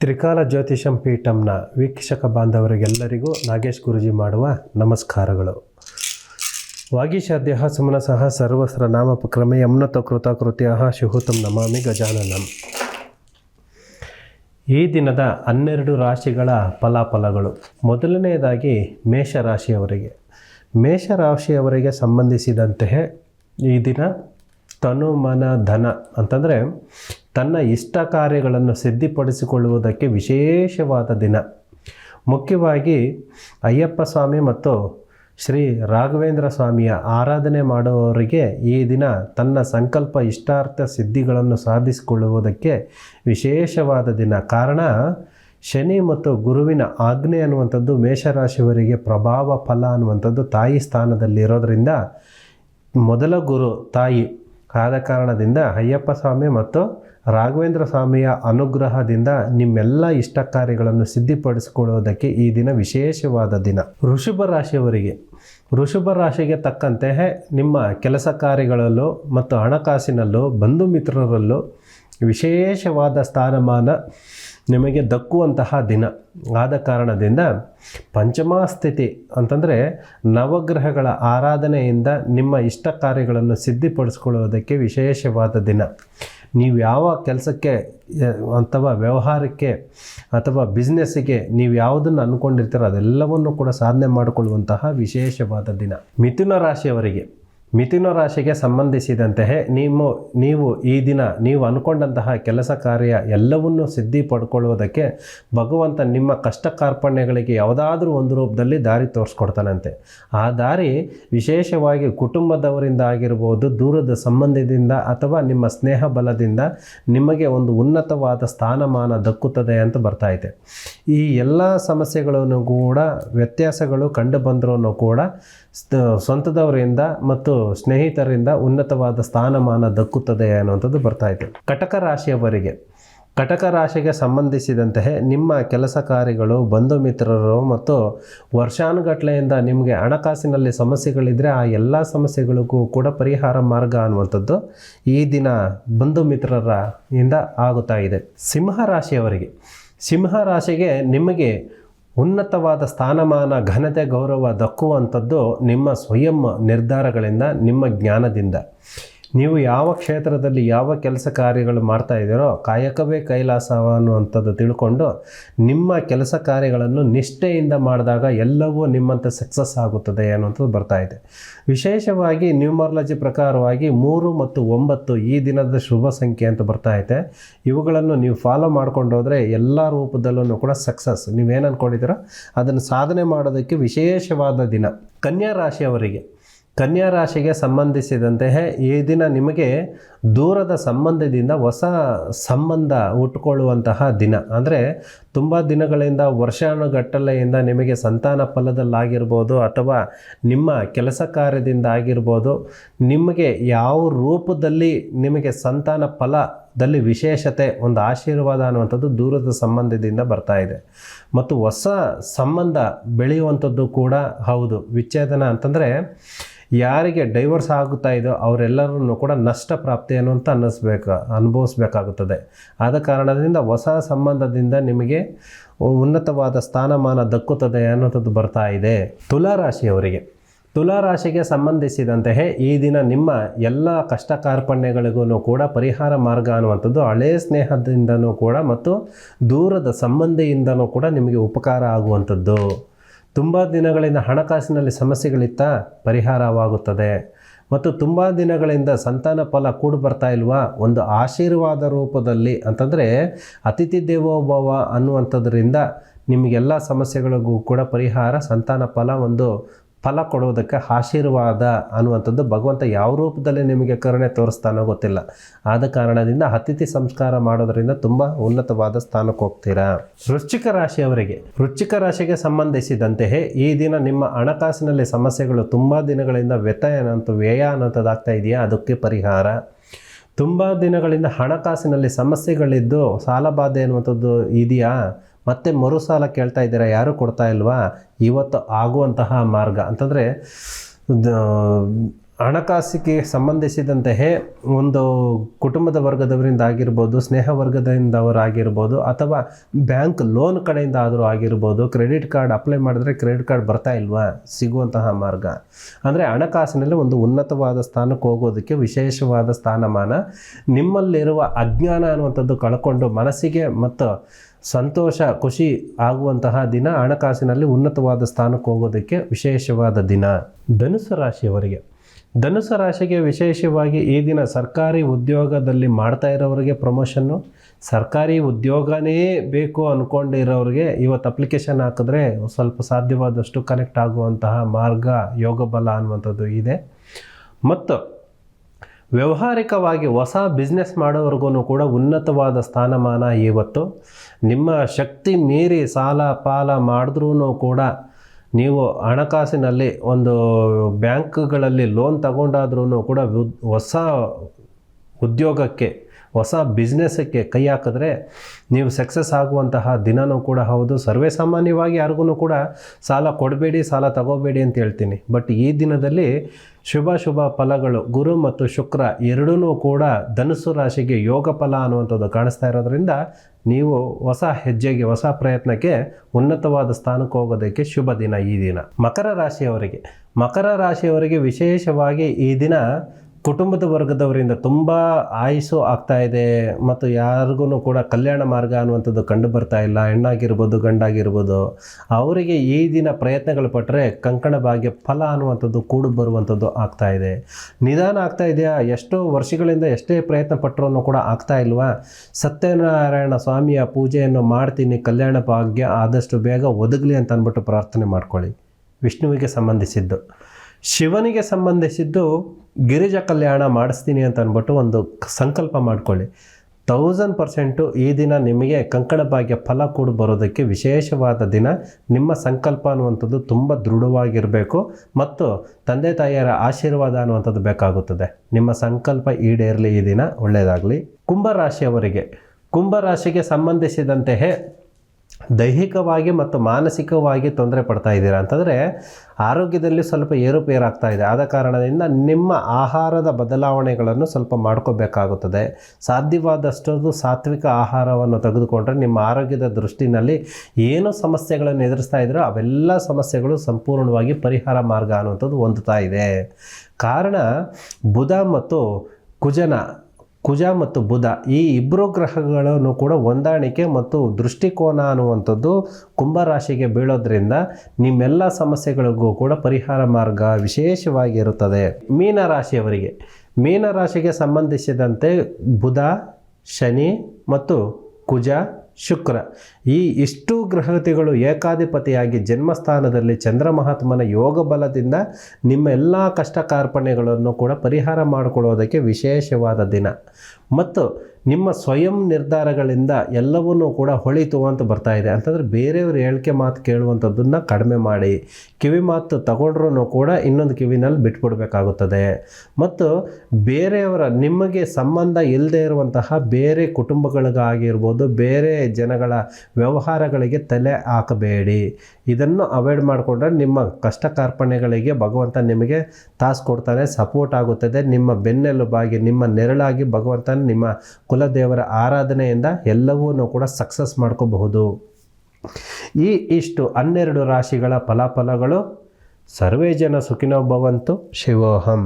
ತ್ರಿಕಾಲ ಜ್ಯೋತಿಷಂ ಪೀಠಂನ ವೀಕ್ಷಕ ಬಾಂಧವರಿಗೆಲ್ಲರಿಗೂ ನಾಗೇಶ್ ಗುರುಜಿ ಮಾಡುವ ನಮಸ್ಕಾರಗಳು. ವಾಗೀಶಾದ್ಯಹ ಸುಮನ ಸಹ ಸರ್ವಸ್ರ ನಾಮಪಕ್ರಮೆ ಯಮ್ನತ ಕೃತಕೃತ್ಯ ಶುಹುತಂ ನಮಾಮಿ ಗಜಾನನಂ. ಈ ದಿನದ ಹನ್ನೆರಡು ರಾಶಿಗಳ ಫಲಾಫಲಗಳು. ಮೊದಲನೆಯದಾಗಿ ಮೇಷರಾಶಿಯವರಿಗೆ. ಮೇಷರಾಶಿಯವರಿಗೆ ಸಂಬಂಧಿಸಿದಂತೆಯೇ ಈ ದಿನ ತನು ಮನ ಧನ ಅಂತಂದರೆ ತನ್ನ ಇಷ್ಟ ಕಾರ್ಯಗಳನ್ನು ಸಿದ್ಧಿಪಡಿಸಿಕೊಳ್ಳುವುದಕ್ಕೆ ವಿಶೇಷವಾದ ದಿನ. ಮುಖ್ಯವಾಗಿ ಅಯ್ಯಪ್ಪ ಸ್ವಾಮಿ ಮತ್ತು ಶ್ರೀ ರಾಘವೇಂದ್ರ ಸ್ವಾಮಿಯ ಆರಾಧನೆ ಮಾಡುವವರಿಗೆ ಈ ದಿನ ತನ್ನ ಸಂಕಲ್ಪ ಇಷ್ಟಾರ್ಥ ಸಿದ್ಧಿಗಳನ್ನು ಸಾಧಿಸಿಕೊಳ್ಳುವುದಕ್ಕೆ ವಿಶೇಷವಾದ ದಿನ. ಕಾರಣ, ಶನಿ ಮತ್ತು ಗುರುವಿನ ಆಜ್ಞೆ ಅನ್ನುವಂಥದ್ದು ಮೇಷರಾಶಿಯವರಿಗೆ ಪ್ರಭಾವ ಫಲ ಅನ್ನುವಂಥದ್ದು ತಾಯಿ ಸ್ಥಾನದಲ್ಲಿರೋದರಿಂದ ಮೊದಲ ಗುರು ತಾಯಿ ಆದ ಕಾರಣದಿಂದ ಅಯ್ಯಪ್ಪ ಸ್ವಾಮಿ ಮತ್ತು ರಾಘವೇಂದ್ರ ಸ್ವಾಮಿಯ ಅನುಗ್ರಹದಿಂದ ನಿಮ್ಮೆಲ್ಲ ಇಷ್ಟ ಕಾರ್ಯಗಳನ್ನು ಸಿದ್ಧಿಪಡಿಸಿಕೊಳ್ಳುವುದಕ್ಕೆ ಈ ದಿನ ವಿಶೇಷವಾದ ದಿನ. ವೃಷಭ ರಾಶಿಯವರಿಗೆ. ವೃಷಭ ರಾಶಿಗೆ ತಕ್ಕಂತೆ ನಿಮ್ಮ ಕೆಲಸ ಕಾರ್ಯಗಳಲ್ಲೂ ಮತ್ತು ಹಣಕಾಸಿನಲ್ಲೂ, ಬಂಧು ಮಿತ್ರರಲ್ಲೂ ವಿಶೇಷವಾದ ಸ್ಥಾನಮಾನ ನಿಮಗೆ ದಕ್ಕುವಂತಹ ದಿನ. ಆದ ಕಾರಣದಿಂದ ಪಂಚಮ ಸ್ಥಿತಿ ಅಂತಂದರೆ ನವಗ್ರಹಗಳ ಆರಾಧನೆಯಿಂದ ನಿಮ್ಮ ಇಷ್ಟ ಕಾರ್ಯಗಳನ್ನು ಸಿದ್ಧಿಪಡಿಸ್ಕೊಳ್ಳೋದಕ್ಕೆ ವಿಶೇಷವಾದ ದಿನ. ನೀವು ಯಾವ ಕೆಲಸಕ್ಕೆ ಅಥವಾ ವ್ಯವಹಾರಕ್ಕೆ, ಅಥವಾ ಬಿಸ್ನೆಸ್ಸಿಗೆ ನೀವು ಯಾವುದನ್ನು ಅಂದ್ಕೊಂಡಿರ್ತೀರೋ ಅದೆಲ್ಲವನ್ನು ಕೂಡ ಸಾಧನೆ ಮಾಡಿಕೊಳ್ಳುವಂತಹ ವಿಶೇಷವಾದ ದಿನ. ಮಿಥುನ ರಾಶಿಯವರಿಗೆ. ಮಿಥುನ ರಾಶಿಗೆ ಸಂಬಂಧಿಸಿದಂತೆ ನೀವು ನೀವು ಈ ದಿನ ನೀವು ಅಂದ್ಕೊಂಡಂತಹ ಕೆಲಸ ಕಾರ್ಯ ಎಲ್ಲವನ್ನೂ ಸಿದ್ಧಿ ಪಡ್ಕೊಳ್ಳುವುದಕ್ಕೆ ಭಗವಂತ ನಿಮ್ಮ ಕಷ್ಟ ಕಾರ್ಪಣ್ಯಗಳಿಗೆ ಯಾವುದಾದ್ರೂ ಒಂದು ರೂಪದಲ್ಲಿ ದಾರಿ ತೋರಿಸ್ಕೊಡ್ತಾನಂತೆ. ಆ ದಾರಿ ವಿಶೇಷವಾಗಿ ಕುಟುಂಬದವರಿಂದ ಆಗಿರ್ಬೋದು, ದೂರದ ಸಂಬಂಧದಿಂದ ಅಥವಾ ನಿಮ್ಮ ಸ್ನೇಹ ಬಲದಿಂದ ನಿಮಗೆ ಒಂದು ಉನ್ನತವಾದ ಸ್ಥಾನಮಾನ ದಕ್ಕುತ್ತದೆ ಅಂತ ಬರ್ತಾ ಇದೆ. ಈ ಎಲ್ಲ ಸಮಸ್ಯೆಗಳನ್ನು ಕೂಡ ವ್ಯತ್ಯಾಸಗಳು ಕಂಡು ಬಂದರೂ ಕೂಡ ಸ್ವಂತದವರಿಂದ ಮತ್ತು ಸ್ನೇಹಿತರಿಂದ ಉನ್ನತವಾದ ಸ್ಥಾನಮಾನ ದಕ್ಕುತ್ತದೆ ಅನ್ನುವಂಥದ್ದು ಬರ್ತಾ ಇದೆ. ಕಟಕ ರಾಶಿಯವರಿಗೆ, ಕಟಕ ರಾಶಿಗೆ ಸಂಬಂಧಿಸಿದಂತೆ ನಿಮ್ಮ ಕೆಲಸ ಕಾರ್ಯಗಳು ಬಂಧು ಮಿತ್ರರು ಮತ್ತು ವರ್ಷಾನುಗಟ್ಲೆಯಿಂದ ನಿಮಗೆ ಹಣಕಾಸಿನಲ್ಲಿ ಸಮಸ್ಯೆಗಳಿದ್ದರೆ ಆ ಎಲ್ಲ ಸಮಸ್ಯೆಗಳಿಗೂ ಕೂಡ ಪರಿಹಾರ ಮಾರ್ಗ ಅನ್ನುವಂಥದ್ದು ಈ ದಿನ ಬಂಧು ಮಿತ್ರರ ಇಂದ ಆಗುತ್ತಾ ಇದೆ. ಸಿಂಹ ರಾಶಿಯವರಿಗೆ, ಸಿಂಹ ರಾಶಿಗೆ ನಿಮಗೆ ಉನ್ನತವಾದ ಸ್ಥಾನಮಾನ ಘನತೆ ಗೌರವ ದಕ್ಕುವಂಥದ್ದು ನಿಮ್ಮ ಸ್ವಯಂ ನಿರ್ಧಾರಗಳಿಂದ ನಿಮ್ಮ ಜ್ಞಾನದಿಂದ. ನೀವು ಯಾವ ಕ್ಷೇತ್ರದಲ್ಲಿ ಯಾವ ಕೆಲಸ ಕಾರ್ಯಗಳು ಮಾಡ್ತಾ ಇದ್ದೀರೋ ಕಾಯಕವೇ ಕೈಲಾಸ ಅನ್ನುವಂಥದ್ದು ತಿಳ್ಕೊಂಡು ನಿಮ್ಮ ಕೆಲಸ ಕಾರ್ಯಗಳನ್ನು ನಿಷ್ಠೆಯಿಂದ ಮಾಡಿದಾಗ ಎಲ್ಲವೂ ನಿಮ್ಮಂತೆ ಸಕ್ಸಸ್ ಆಗುತ್ತದೆ ಅನ್ನುವಂಥದ್ದು ಬರ್ತಾ ಇದೆ. ವಿಶೇಷವಾಗಿ ನ್ಯೂಮರಾಲಜಿ ಪ್ರಕಾರವಾಗಿ ಮೂರು ಮತ್ತು ಒಂಬತ್ತು ಈ ದಿನದ ಶುಭ ಸಂಖ್ಯೆ ಅಂತ ಬರ್ತಾ ಇದೆ. ಇವುಗಳನ್ನು ನೀವು ಫಾಲೋ ಮಾಡ್ಕೊಂಡು ಹೋದರೆ ಎಲ್ಲ ರೂಪದಲ್ಲೂ ಕೂಡ ಸಕ್ಸಸ್ ನೀವೇನು ಅಂದ್ಕೊಂಡಿದ್ದೀರೋ ಅದನ್ನು ಸಾಧನೆ ಮಾಡೋದಕ್ಕೆ ವಿಶೇಷವಾದ ದಿನ. ಕನ್ಯಾ ರಾಶಿಯವರಿಗೆ ಕನ್ಯಾ ರಾಶಿಗೆ ಸಂಬಂಧಿಸಿದಂತೆ ಈ ದಿನ ನಿಮಗೆ ದೂರದ ಸಂಬಂಧದಿಂದ ಹೊಸ ಸಂಬಂಧ ಹುಟ್ಟುಕೊಳ್ಳುವಂತಹ ದಿನ. ಅಂದರೆ ತುಂಬ ದಿನಗಳಿಂದ ವರ್ಷಾನುಗಟ್ಟಲೆಯಿಂದ ನಿಮಗೆ ಸಂತಾನ ಫಲದಲ್ಲಾಗಿರ್ಬೋದು, ಅಥವಾ ನಿಮ್ಮ ಕೆಲಸ ಕಾರ್ಯದಿಂದ ಆಗಿರ್ಬೋದು, ನಿಮಗೆ ಯಾವ ರೂಪದಲ್ಲಿ ನಿಮಗೆ ಸಂತಾನ ಫಲದಲ್ಲಿ ವಿಶೇಷತೆ, ಒಂದು ಆಶೀರ್ವಾದ ಅನ್ನುವಂಥದ್ದು ದೂರದ ಸಂಬಂಧದಿಂದ ಬರ್ತಾ ಇದೆ. ಮತ್ತು ಹೊಸ ಸಂಬಂಧ ಬೆಳೆಯುವಂಥದ್ದು ಕೂಡ ಹೌದು. ವಿಚ್ಛೇದನ ಅಂತಂದರೆ ಯಾರಿಗೆ ಡೈವರ್ಸ್ ಆಗುತ್ತಾ ಇದೋ ಅವರೆಲ್ಲರೂ ಕೂಡ ನಷ್ಟ ಪ್ರಾಪ್ತಿ ಅಂತ ಅನ್ನಿಸ್ಬೇಕು, ಅನುಭವಿಸ್ಬೇಕಾಗುತ್ತದೆ. ಆದ ಕಾರಣದಿಂದ ಹೊಸ ಸಂಬಂಧದಿಂದ ನಿಮಗೆ ಉನ್ನತವಾದ ಸ್ಥಾನಮಾನ ದಕ್ಕುತ್ತದೆ ಅನ್ನೋಂಥದ್ದು ಬರ್ತಾ ಇದೆ. ತುಲಾರಾಶಿಯವರಿಗೆ, ತುಲಾರಾಶಿಗೆ ಸಂಬಂಧಿಸಿದಂತೆ ಈ ದಿನ ನಿಮ್ಮ ಎಲ್ಲ ಕಷ್ಟ ಕಾರ್ಪಣ್ಯಗಳಿಗೂ ಕೂಡ ಪರಿಹಾರ ಮಾರ್ಗ ಅನ್ನುವಂಥದ್ದು ಹಳೆಯ ಸ್ನೇಹದಿಂದನೂ ಕೂಡ ಮತ್ತು ದೂರದ ಸಂಬಂಧಿಯಿಂದನೂ ಕೂಡ ನಿಮಗೆ ಉಪಕಾರ ಆಗುವಂಥದ್ದು. ತುಂಬ ದಿನಗಳಿಂದ ಹಣಕಾಸಿನಲ್ಲಿ ಸಮಸ್ಯೆಗಳಿತ್ತ ಪರಿಹಾರವಾಗುತ್ತದೆ. ಮತ್ತು ತುಂಬ ದಿನಗಳಿಂದ ಸಂತಾನ ಫಲ ಕೂಡು ಬರ್ತಾ ಇಲ್ವಾ? ಒಂದು ಆಶೀರ್ವಾದ ರೂಪದಲ್ಲಿ ಅಂತಂದರೆ ಅತಿಥಿ ದೇವೋಭವ ಅನ್ನುವಂಥದ್ರಿಂದ ನಿಮಗೆಲ್ಲ ಸಮಸ್ಯೆಗಳಿಗೂ ಕೂಡ ಪರಿಹಾರ, ಸಂತಾನ ಫಲ ಒಂದು ಫಲ ಕೊಡುವುದಕ್ಕೆ ಆಶೀರ್ವಾದ ಅನ್ನುವಂಥದ್ದು ಭಗವಂತ ಯಾವ ರೂಪದಲ್ಲಿ ನಿಮಗೆ ಕರುಣೆ ತೋರಿಸ್ತಾನೋ ಗೊತ್ತಿಲ್ಲ. ಆದ ಕಾರಣದಿಂದ ಅತಿಥಿ ಸಂಸ್ಕಾರ ಮಾಡೋದರಿಂದ ತುಂಬ ಉನ್ನತವಾದ ಸ್ಥಾನಕ್ಕೆ ಹೋಗ್ತೀರಾ? ವೃಶ್ಚಿಕ ರಾಶಿಯವರಿಗೆ, ವೃಶ್ಚಿಕ ರಾಶಿಗೆ ಸಂಬಂಧಿಸಿದಂತೆಯೇ ಈ ದಿನ ನಿಮ್ಮ ಹಣಕಾಸಿನಲ್ಲಿ ಸಮಸ್ಯೆಗಳು ತುಂಬ ದಿನಗಳಿಂದ ವ್ಯತಯ ಅನ್ನೋಂಥ ವ್ಯಯ ಅನ್ನೋಂಥದ್ದಾಗ್ತಾ ಇದೆಯಾ? ಅದಕ್ಕೆ ಪರಿಹಾರ. ತುಂಬ ದಿನಗಳಿಂದ ಹಣಕಾಸಿನಲ್ಲಿ ಸಮಸ್ಯೆಗಳಿದ್ದು ಸಾಲಬಾಧೆ ಅನ್ನುವಂಥದ್ದು ಇದೆಯಾ? ಮತ್ತೆ ಮರು ಸಾಲ ಕೇಳ್ತಾ ಇದ್ದೀರಾ? ಯಾರೂ ಕೊಡ್ತಾ ಇಲ್ವಾ? ಇವತ್ತು ಆಗುವಂತಹ ಮಾರ್ಗ. ಅಂತಂದರೆ ಹಣಕಾಸಿಗೆ ಸಂಬಂಧಿಸಿದಂತೆಯೇ ಒಂದು ಕುಟುಂಬದ ವರ್ಗದವರಿಂದ ಆಗಿರ್ಬೋದು, ಸ್ನೇಹ ವರ್ಗದಿಂದವರಾಗಿರ್ಬೋದು ಅಥವಾ ಬ್ಯಾಂಕ್ ಲೋನ್ ಕಡೆಯಿಂದ ಆದರೂ ಆಗಿರ್ಬೋದು, ಕ್ರೆಡಿಟ್ ಕಾರ್ಡ್ ಅಪ್ಲೈ ಮಾಡಿದ್ರೆ ಕ್ರೆಡಿಟ್ ಕಾರ್ಡ್ ಬರ್ತಾ ಇಲ್ವಾ? ಸಿಗುವಂತಹ ಮಾರ್ಗ. ಅಂದರೆ ಹಣಕಾಸಿನಲ್ಲಿ ಒಂದು ಉನ್ನತವಾದ ಸ್ಥಾನಕ್ಕೆ ಹೋಗೋದಕ್ಕೆ ವಿಶೇಷವಾದ ಸ್ಥಾನಮಾನ. ನಿಮ್ಮಲ್ಲಿರುವ ಅಜ್ಞಾನ ಅನ್ನುವಂಥದ್ದು ಕಳ್ಕೊಂಡು ಮನಸ್ಸಿಗೆ ಮತ್ತು ಸಂತೋಷ, ಖುಷಿ ಆಗುವಂತಹ ದಿನ ಹಣಕಾಸಿನಲ್ಲಿ ಉನ್ನತವಾದ ಸ್ಥಾನಕ್ಕೆ ಹೋಗೋದಕ್ಕೆ ವಿಶೇಷವಾದ ದಿನ. ಧನುಸು ರಾಶಿಯವರಿಗೆ. ಧನುಸು ರಾಶಿಗೆ ವಿಶೇಷವಾಗಿ ಈ ದಿನ ಸರ್ಕಾರಿ ಉದ್ಯೋಗದಲ್ಲಿ ಮಾಡ್ತಾ ಇರೋರಿಗೆ ಪ್ರಮೋಷನ್ನು ಸರ್ಕಾರಿ ಉದ್ಯೋಗನೇ ಬೇಕು ಅಂದ್ಕೊಂಡಿರೋರಿಗೆ ಇವತ್ತು ಅಪ್ಲಿಕೇಶನ್ ಹಾಕಿದ್ರೆ ಸ್ವಲ್ಪ ಸಾಧ್ಯವಾದಷ್ಟು ಕನೆಕ್ಟ್ ಆಗುವಂತಹ ಮಾರ್ಗ ಯೋಗ ಬಲ ಅನ್ನುವಂಥದ್ದು ಇದೆ. ಮತ್ತು ವ್ಯವಹಾರಿಕವಾಗಿ ಹೊಸ ಬಿಸ್ನೆಸ್ ಮಾಡೋವ್ರಿಗೂ ಕೂಡ ಉನ್ನತವಾದ ಸ್ಥಾನಮಾನ ಇವತ್ತು. ನಿಮ್ಮ ಶಕ್ತಿ ಮೀರಿ ಸಾಲ ಪಾಲ ಮಾಡಿದ್ರೂ ಕೂಡ ನೀವು ಹಣಕಾಸಿನಲ್ಲಿ ಒಂದು ಬ್ಯಾಂಕ್ಗಳಲ್ಲಿ ಲೋನ್ ತಗೊಂಡಾದ್ರೂ ಕೂಡ ಹೊಸ ಉದ್ಯೋಗಕ್ಕೆ ಹೊಸ ಬಿಸ್ನೆಸ್ಸಕ್ಕೆ ಕೈ ಹಾಕಿದ್ರೆ ನೀವು ಸಕ್ಸಸ್ ಆಗುವಂತಹ ದಿನವೂ ಕೂಡ ಹೌದು. ಸರ್ವೇ ಸಾಮಾನ್ಯವಾಗಿ ಯಾರಿಗೂ ಕೂಡ ಸಾಲ ಕೊಡಬೇಡಿ, ಸಾಲ ತಗೋಬೇಡಿ ಅಂತ ಹೇಳ್ತೀನಿ. ಬಟ್ ಈ ದಿನದಲ್ಲಿ ಶುಭ ಶುಭ ಫಲಗಳು, ಗುರು ಮತ್ತು ಶುಕ್ರ ಎರಡೂ ಕೂಡ ಧನುಸು ರಾಶಿಗೆ ಯೋಗ ಫಲ ಅನ್ನುವಂಥದ್ದು ಕಾಣಿಸ್ತಾ ಇರೋದ್ರಿಂದ ನೀವು ಹೊಸ ಹೆಜ್ಜೆಗೆ, ಹೊಸ ಪ್ರಯತ್ನಕ್ಕೆ ಉನ್ನತವಾದ ಸ್ಥಾನಕ್ಕೆ ಹೋಗೋದಕ್ಕೆ ಶುಭ ದಿನ ಈ ದಿನ. ಮಕರ ರಾಶಿಯವರಿಗೆ ಮಕರ ರಾಶಿಯವರಿಗೆ ವಿಶೇಷವಾಗಿ ಈ ದಿನ ಕುಟುಂಬದ ವರ್ಗದವರಿಂದ ತುಂಬ ಆಯಸ್ಸು ಆಗ್ತಾ ಇದೆ ಮತ್ತು ಯಾರಿಗೂ ಕೂಡ ಕಲ್ಯಾಣ ಮಾರ್ಗ ಅನ್ನುವಂಥದ್ದು ಕಂಡು ಬರ್ತಾ ಇಲ್ಲ. ಹೆಣ್ಣಾಗಿರ್ಬೋದು, ಗಂಡಾಗಿರ್ಬೋದು. ಅವರಿಗೆ ಈ ದಿನ ಪ್ರಯತ್ನಗಳು ಪಟ್ಟರೆ ಕಂಕಣ ಭಾಗ್ಯ ಫಲ ಅನ್ನುವಂಥದ್ದು ಕೂಡು ಬರುವಂಥದ್ದು ಆಗ್ತಾ ಇದೆ. ನಿಧಾನ ಆಗ್ತಾ ಇದೆಯಾ? ಎಷ್ಟೋ ವರ್ಷಗಳಿಂದ ಎಷ್ಟೇ ಪ್ರಯತ್ನ ಪಟ್ಟರೂ ಕೂಡ ಆಗ್ತಾ ಇಲ್ವಾ? ಸತ್ಯನಾರಾಯಣ ಸ್ವಾಮಿಯ ಪೂಜೆಯನ್ನು ಮಾಡ್ತೀನಿ, ಕಲ್ಯಾಣ ಭಾಗ್ಯ ಆದಷ್ಟು ಬೇಗ ಒದಗಲಿ ಅಂತ ಅಂದ್ಬಿಟ್ಟು ಪ್ರಾರ್ಥನೆ ಮಾಡ್ಕೊಳ್ಳಿ. ವಿಷ್ಣುವಿಗೆ ಸಂಬಂಧಿಸಿದ್ದು. ಶಿವನಿಗೆ ಸಂಬಂಧಿಸಿದ್ದು ಗಿರಿಜ ಕಲ್ಯಾಣ ಮಾಡಿಸ್ತೀನಿ ಅಂತ ಅಂದ್ಬಿಟ್ಟು ಒಂದು ಸಂಕಲ್ಪ ಮಾಡಿಕೊಳ್ಳಿ. ತೌಸಂಡ್ ಪರ್ಸೆಂಟು ಈ ದಿನ ನಿಮಗೆ ಕಂಕಣ ಭಾಗ್ಯ ಫಲ ಕೂಡ ಬರೋದಕ್ಕೆ ವಿಶೇಷವಾದ ದಿನ. ನಿಮ್ಮ ಸಂಕಲ್ಪ ಅನ್ನುವಂಥದ್ದು ತುಂಬ ದೃಢವಾಗಿರಬೇಕು ಮತ್ತು ತಂದೆ ತಾಯಿಯರ ಆಶೀರ್ವಾದ ಅನ್ನುವಂಥದ್ದು ಬೇಕಾಗುತ್ತದೆ. ನಿಮ್ಮ ಸಂಕಲ್ಪ ಈಡೇರಲಿ ಈ ದಿನ, ಒಳ್ಳೆಯದಾಗಲಿ. ಕುಂಭರಾಶಿಯವರಿಗೆ, ಕುಂಭರಾಶಿಗೆ ಸಂಬಂಧಿಸಿದಂತೆಯೇ ದೈಹಿಕವಾಗಿ ಮತ್ತು ಮಾನಸಿಕವಾಗಿ ತೊಂದರೆ ಪಡ್ತಾ ಇದ್ದೀರಾ ಅಂತಂದರೆ ಆರೋಗ್ಯದಲ್ಲಿ ಸ್ವಲ್ಪ ಏರುಪೇರಾಗ್ತಾ ಇದೆ. ಆದ ಕಾರಣದಿಂದ ನಿಮ್ಮ ಆಹಾರದ ಬದಲಾವಣೆಗಳನ್ನು ಸ್ವಲ್ಪ ಮಾಡ್ಕೋಬೇಕಾಗುತ್ತದೆ. ಸಾಧ್ಯವಾದಷ್ಟು ಸಾತ್ವಿಕ ಆಹಾರವನ್ನು ತೆಗೆದುಕೊಂಡ್ರೆ ನಿಮ್ಮ ಆರೋಗ್ಯದ ದೃಷ್ಟಿನಲ್ಲಿ ಏನು ಸಮಸ್ಯೆಗಳನ್ನು ಎದುರಿಸ್ತಾ ಇದ್ದೀರೋ ಅವೆಲ್ಲ ಸಮಸ್ಯೆಗಳು ಸಂಪೂರ್ಣವಾಗಿ ಪರಿಹಾರ ಮಾರ್ಗ ಅನ್ನುವಂಥದ್ದು ಹೊಂದುತ್ತಾ ಇದೆ. ಕಾರಣ ಬುಧ ಮತ್ತು ಕುಜನ ಕುಜ ಮತ್ತು ಬುಧ ಈ ಇಬ್ಬರು ಗ್ರಹಗಳನ್ನು ಕೂಡ ಹೊಂದಾಣಿಕೆ ಮತ್ತು ದೃಷ್ಟಿಕೋನ ಅನ್ನುವಂಥದ್ದು ಕುಂಭರಾಶಿಗೆ ಬೀಳೋದ್ರಿಂದ ನಿಮ್ಮೆಲ್ಲ ಸಮಸ್ಯೆಗಳಿಗೂ ಕೂಡ ಪರಿಹಾರ ಮಾರ್ಗ ವಿಶೇಷವಾಗಿರುತ್ತದೆ. ಮೀನರಾಶಿಯವರಿಗೆ ಮೀನರಾಶಿಗೆ ಸಂಬಂಧಿಸಿದಂತೆ ಬುಧ, ಶನಿ ಮತ್ತು ಕುಜ ಶುಕ್ರ. ಈ ಇಷ್ಟು ಗ್ರಹತಿಗಳು ಏಕಾಧಿಪತಿಯಾಗಿ ಜನ್ಮಸ್ಥಾನದಲ್ಲಿ ಚಂದ್ರ ಮಹಾತ್ಮನ ಯೋಗ ಬಲದಿಂದ ನಿಮ್ಮ ಎಲ್ಲ ಕಷ್ಟ ಕಾರ್ಪಣ್ಯಗಳನ್ನು ಕೂಡ ಪರಿಹಾರ ಮಾಡಿಕೊಳ್ಳೋದಕ್ಕೆ ವಿಶೇಷವಾದ ದಿನ. ಮತ್ತು ನಿಮ್ಮ ಸ್ವಯಂ ನಿರ್ಧಾರಗಳಿಂದ ಎಲ್ಲವನ್ನೂ ಕೂಡ ಹೊಳಿತು ಅಂತ ಬರ್ತಾ ಇದೆ. ಅಂತಂದರೆ ಬೇರೆಯವ್ರ ಹೇಳಿಕೆ ಮಾತು ಕೇಳುವಂಥದ್ದನ್ನು ಕಡಿಮೆ ಮಾಡಿ, ಕಿವಿ ಮಾತು ತಗೊಂಡ್ರೂ ಕೂಡ ಇನ್ನೊಂದು ಕಿವಿನಲ್ಲಿ ಬಿಟ್ಬಿಡ್ಬೇಕಾಗುತ್ತದೆ. ಮತ್ತು ಬೇರೆಯವರ ನಿಮಗೆ ಸಂಬಂಧ ಇಲ್ಲದೆ ಇರುವಂತಹ ಬೇರೆ ಕುಟುಂಬಗಳಿಗಾಗಿರ್ಬೋದು, ಬೇರೆ ಜನಗಳ ವ್ಯವಹಾರಗಳಿಗೆ ತಲೆ ಹಾಕಬೇಡಿ. ಇದನ್ನು ಅವಾಯ್ಡ್ ಮಾಡಿಕೊಂಡ್ರೆ ನಿಮ್ಮ ಕಷ್ಟ ಕಾರ್ಪಣ್ಯಗಳಿಗೆ ಭಗವಂತ ನಿಮಗೆ ತಾಸು ಕೊಡ್ತಾನೆ, ಸಪೋರ್ಟ್ ಆಗುತ್ತದೆ. ನಿಮ್ಮ ಬೆನ್ನೆಲುಬಾಗಿ, ನಿಮ್ಮ ನೆರಳಾಗಿ ಭಗವಂತನ ನಿಮ್ಮ ಕುಲದೇವರ ಆರಾಧನೆಯಿಂದ ಎಲ್ಲವೂ ಕೂಡ ಸಕ್ಸಸ್ ಮಾಡ್ಕೋಬಹುದು. ಈ ಇಷ್ಟು ಹನ್ನೆರಡು ರಾಶಿಗಳ ಫಲಾಫಲಗಳು ಸರ್ವೇ ಜನ ಸುಖಿನೋ ಭವಂತು ಶಿವೋಹಂ.